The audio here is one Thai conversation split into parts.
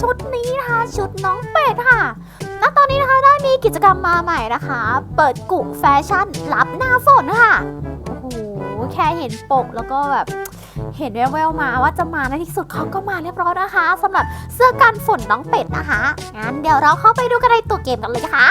ชุดนี้นะคะชุดน้องเป็ดค่ะณตอนนี้นะคะได้มีกิจกรรมมาใหม่นะคะ เปิดกุแฟชั่นรับหน้าฝนค่ะ โอ้โห แค่เห็นปกแล้วก็แบบเห็นแววๆมาว่าจะมาในที่สุดเขาก็มาเรียบร้อยนะคะสำหรับเสื้อกันฝนน้องเป็ดนะคะงั้นเดี๋ยวเราเข้าไปดูกันในตัวเกมกันเลยค่ะ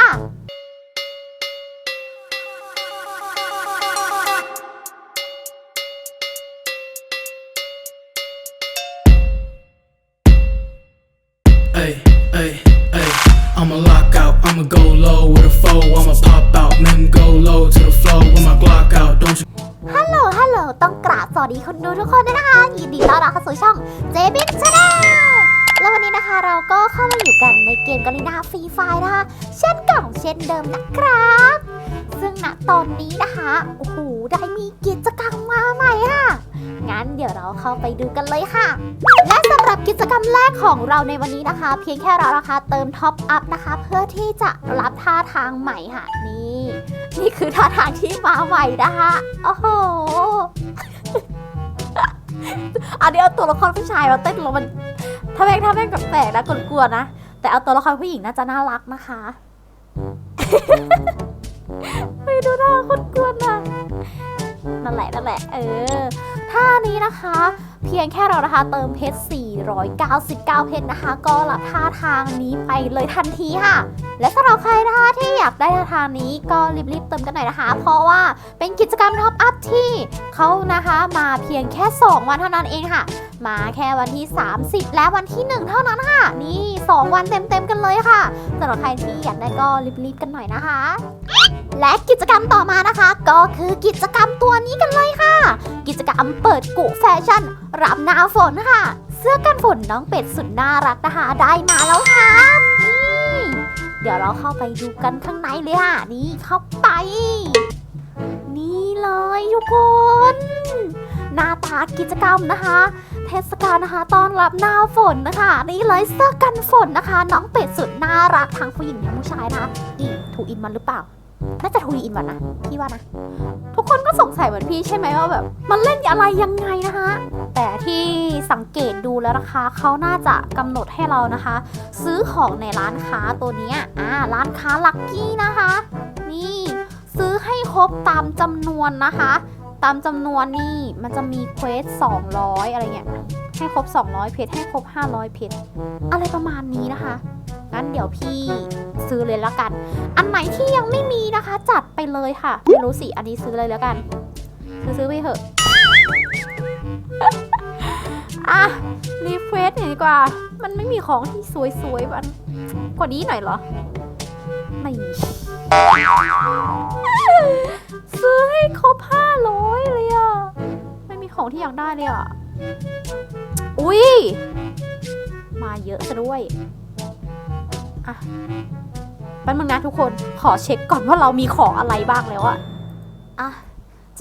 Ay, ay, ay. I'ma lock out, I'ma go low with a foe. I'ma pop out, then go low to the flow with my Glock out. Don't you ฮัลโหล ฮัลโหล ต้องกราบสวัสดีคนดูทุกคนด้วยนะคะ ยินดีต้อนรับเข้าสู่ช่อง j b i t Channel แล้ววันนี้นะคะเราก็เข้ามาอยู่กันในเกมกาลินาฟรีไฟนะคะ เช่นเก่าเช่นเดิมนะครับ ซึ่งณตอนนี้นะคะ โอ้โห ได้มีกิจกรรมมาใหม่ค่ะ งั้นเดี๋ยวเราเข้าไปดูกันเลยค่ะ และสำหรับกิจกรรมแรกของเราในวันนี้นะคะ เพียงแค่เรานะคะเติมท็อปอัพนะคะ เพื่อที่จะรับท่าทางใหม่ค่ะนี่ นี่คือท่าทางที่มาใหม่นะคะโอ้โหอันนี้เอาตัวละครผู้ชายมาเต้นลงมันถ้าแม่งถ้าแม่งแปลกๆนะกลัวๆนะ แต่เอาตัวละครผู้หญิงน่าจะน่ารักนะคะไปดูหน้าคนกวนนะ นั่นแหละนั่นแหละเออท่านี้นะคะ เพียงแค่เรานะคะเติมเพชร 499 เพชรนะคะ ก็รับท่าทางนี้ไปเลยทันทีค่ะ และสำหรับใครนะคะที่อยากได้ท่าทางนี้ก็รีบๆเติมกันหน่อยนะคะ เพราะว่าเป็นกิจกรรมท็อปอัพที่เขานะคะมาเพียงแค่ 2 วันเท่านั้นเองค่ะ มาแค่วันที่ 30 และวันที่ 1 เท่านั้นค่ะ นี่ 2 วันเต็มๆกันเลยค่ะสำหรับใครที่อยากได้ก็รีบๆกันหน่อยนะคะ และกิจกรรมต่อมานะคะ ก็คือกิจกรรมตัวนี้กันเลยค่ะ กิจกรรมเปิดกุแฟชั่นรับหน้าฝนค่ะ เสื้อกันฝนน้องเป็ดสุดน่ารักนะคะ ได้มาแล้วค่ะ เดี๋ยวเราเข้าไปดูกันข้างในเลยค่ะ นี่เข้าไป นี่เลยทุกคน หน้าตากิจกรรมนะคะ เทศกาลนะคะต้อนรับหน้าฝนนะคะ นี่เลยเสื้อกันฝนนะคะ น้องเป็ดสุดน่ารักทั้งผู้หญิงทั้งผู้ชายนะคะนี่ทูอินวันหรือเปล่าน่าจะทูอินวันนะพี่ว่านะ ทุกคนก็สงสัยเหมือนพี่ใช่ไหมว่าแบบ มันเล่นอะไรยังไงนะคะ แล้วนะคะเขาน่าจะกำหนดให้เรานะคะ ซื้อของในร้านค้าตัวนี้อ่าร้านค้าลักกี้นะคะ นี่ ซื้อให้ครบตามจำนวนนะคะ ตามจำนวนนี่มันจะมีเควส200 อะไรเงี้ยให้ครบ 200 เพชรให้ครบ 500 เพชรอะไรประมาณนี้นะคะงั้นเดี๋ยวพี่ซื้อเลยแล้วกัน อันไหนที่ยังไม่มีนะคะ จัดไปเลยค่ะ ไม่รู้สิ อันนี้ซื้อเลยแล้วกัน ซื้อซื้อไปเถอะ อะ รีเควสหน่อยดีกว่า มันไม่มีของที่สวยๆมันกว่านี้หน่อยเหรอ ไม่ซื้อให้ครบห้าร้อยเลยอะไม่มีของที่อยากได้เลยอะอุ้ย มาเยอะซะด้วย อะแป๊บนึงนะทุกคน ขอเช็คก่อนว่าเรามีของอะไรบ้างแล้วอะอะ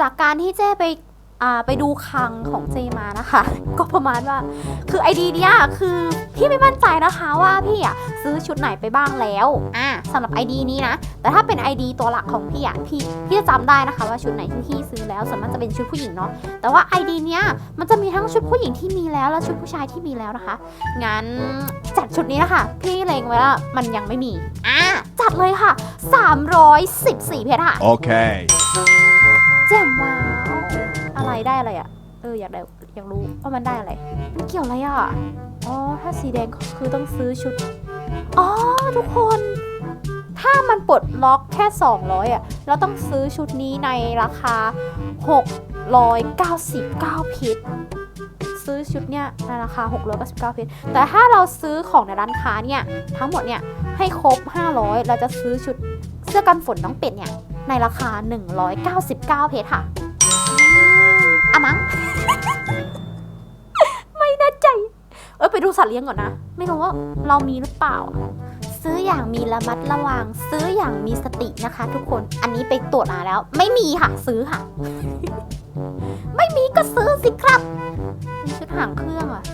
จากการที่เจ้ไป ไปดูคลังของเจมานะคะ ก็ประมาณว่า คือไอดีเนี้ยคือพี่ไม่มั่นใจนะคะว่าพี่อะซื้อชุดไหนไปบ้างแล้วอะสำหรับ ID นี้นะ แต่ถ้าเป็น ID ตัวหลักของพี่อะพี่พี่จะจำได้นะคะว่าชุดไหนที่พี่ซื้อแล้วส่วนมากจะเป็นชุดผู้หญิงเนาะแต่ว่า ID เนี้ยมันจะมีทั้งชุดผู้หญิงที่มีแล้วและชุดผู้ชายที่มีแล้วนะคะงั้นจัดชุดนี้นะคะพี่เลงไว้ว่ามันยังไม่มีอะจัดเลยค่ะ 314เพชรค่ะ Okay. แจ่มว้าวอะ ไรได้อะไรอะ่ะเอออยากได้อยากรู้ว่ามันได้อะไรมันเกี่ยวอะไรอะ่ะอ๋อถ้าสีแดงคือต้องซื้อชุดอ๋อทุกคน ถ้ามันปลดล็อกแค่ 200อะเราต้องซื้อชุดนี้ในราคา 699เพชรซื้อชุดเนี้ยในราคา 699เพชรแต่ถ้าเราซื้อของในร้านค้าเนี่ยทั้งหมดเนี่ยให้ครบ 500 เราจะซื้อชุดเสื้อกันฝนน้องเป็ดเนี่ยในราคา 199เพชรค่ะ อะมั้ง ไม่แน่ใจ เออไปดูสัตว์เลี้ยงก่อนนะ ไม่รู้ว่าเรามีหรือเปล่า ซื้ออย่างมีระมัดระวัง ซื้ออย่างมีสตินะคะ ทุกคน อันนี้ไปตรวจมาแล้ว ไม่มีค่ะ ซื้อค่ะ ไม่มีก็ซื้อสิครับ มีชุดหางเครื่องอะ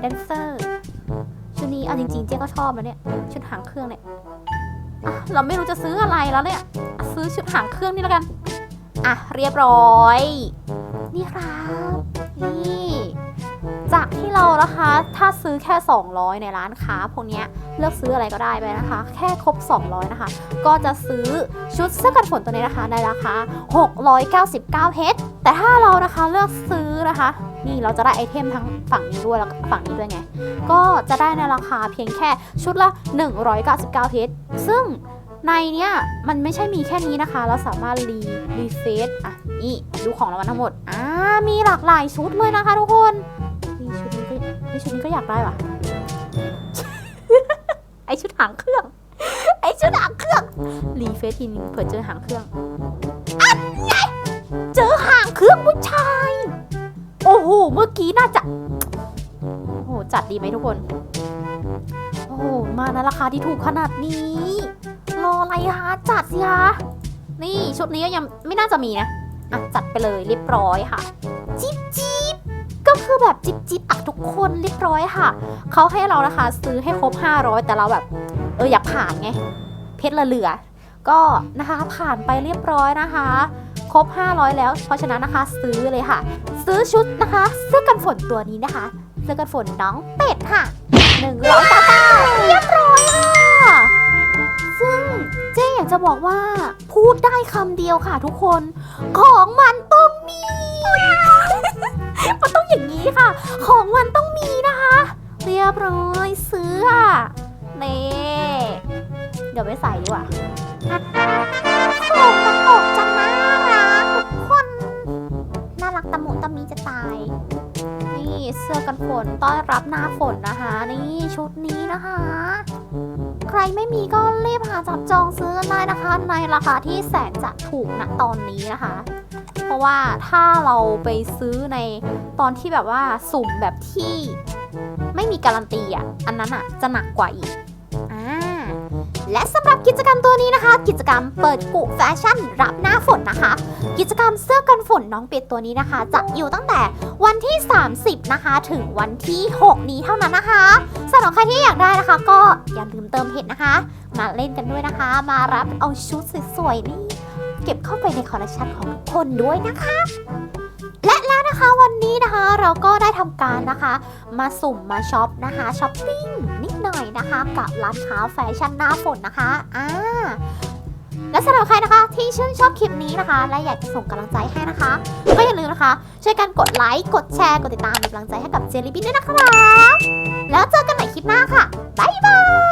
แดนเซอร์ ชุดนี้เอาจริงๆเจ๊ก็ชอบนะเนี่ย ชุดหางเครื่องเนี่ยเราไม่รู้จะซื้ออะไรแล้วเนี่ย ซื้อชุดหางเครื่องนี่แล้วกัน อะเรียบร้อย นี่ครับนี่จากที่เรานะคะ ถ้าซื้อแค่ 200 ในร้านค้าพวกเนี้ยเลือกซื้ออะไรก็ได้ไปนะคะ แค่ครบ 200 นะคะ ก็จะซื้อชุดเสื้อกันฝนตัวนี้นะคะ ในราคา 699เพชรแต่ถ้าเรานะคะเลือกซื้อนะคะ นี่เราจะได้ไอเทมทั้งฝั่งนี้ด้วยแล้วฝั่งนี้ด้วยไง ก็จะได้ในราคาเพียงแค่ชุดละ 199เพชรซึ่ง ในเนี้ยมันไม่ใช่มีแค่นี้นะคะ เราสามารถรีรีเฟซอะนี่ดูของรางวัลทั้งหมดอ่ามีหลากหลายชุดเลยนะคะทุกคนนี่ชุดนี้ก็เฮ้ยชุดนี้ก็อยากได้ว่ะไอชุดหางเครื่อง ไอชุดหางเครื่องรีเฟซทีนึงเผื่อเจอหางเครื่องอันไงเจอหางเครื่องผู้ชาย โอ้โหเมื่อกี้น่าจะโอ้โหจัดดีไหมทุกคน โอ้โหมาในราคาที่ถูกขนาดนี้ รออะไรคะจัดสิคะนี่ชุดนี้ก็ยังไม่น่าจะมีนะอะจัดไปเลยเรียบร้อยค่ะ จิ๊บจิ๊บก็คือแบบจิ๊บจิ๊บอะทุกคนเรียบร้อยค่ะเขาให้เรานะคะ ซื้อให้ครบ 500 แต่เราแบบ เอออยากผ่านไง เพชรละเหลือ ก็นะคะผ่านไปเรียบร้อยนะคะ ครบ 500 แล้ว เพราะฉะนั้นนะคะ ซื้อเลยค่ะ ซื้อชุดนะคะเสื้อกันฝนตัวนี้นะคะเสื้อกันฝนน้องเป็ดค่ะหนึ่งร้อยเก้าเก้าเรียบร้อยากจะบอกว่าพูดได้คำเดียวค่ะทุกคน ของมันต้องมี มันต้องอย่างนี้ค่ะ ของมันต้องมีนะคะ เรียบร้อยซื้อค่ะนี่เดี๋ยวไปใส่ดีกว่าของตะกกจะน่ารักทุกคน น่ารักตะมุตะมีจะตาย นี่เสื้อกันฝนต้อนรับหน้าฝนนะคะ นี่ชุดนี้นะคะ ใครไม่มีก็รีบหาจับจองซื้อกันได้นะคะ ในราคาที่แสนจะถูกณตอนนี้นะคะ เพราะว่าถ้าเราไปซื้อในตอนที่แบบว่าสุ่มแบบที่ ไม่มีการันตีอะ อันนั้นอะจะหนักกว่าอีก และสำหรับกิจกรรมตัวนี้นะคะ กิจกรรมเปิดกุแฟชั่น รับหน้าฝนนะคะ กิจกรรมเสื้อกันฝนน้องเป็ดตัวนี้นะคะ จะอยู่ตั้งแต่วันที่ 30 นะคะ ถึงวันที่ 6 นี้เท่านั้นนะคะสำหรับใครที่อยากได้นะคะ ก็อย่าลืมเติมเพจนะคะ มาเล่นกันด้วยนะคะ มารับเอาชุดสวยๆนี่เก็บเข้าไปในคอลเลคชันของทุกคนด้วยนะคะ และแล้วนะคะวันนี้นะคะเราก็ได้ทำการนะคะ มาสุ่มมาช็อปนะคะช้อปปิ้งนิดหน่อยนะคะกับร้านค้าแฟชั่นหน้าฝนนะคะอ่าและสำหรับใครนะคะที่ชื่นชอบคลิปนี้นะคะ และอยากจะส่งกำลังใจให้นะคะ ก็อย่าลืมนะคะ ช่วยกันกดไลค์กดแชร์กดติดตามเป็นกำลังใจให้กับเจลลี่บินด้วยนะคะแล้วเจอกันใหม่คลิปหน้าค่ะบ๊ายบาย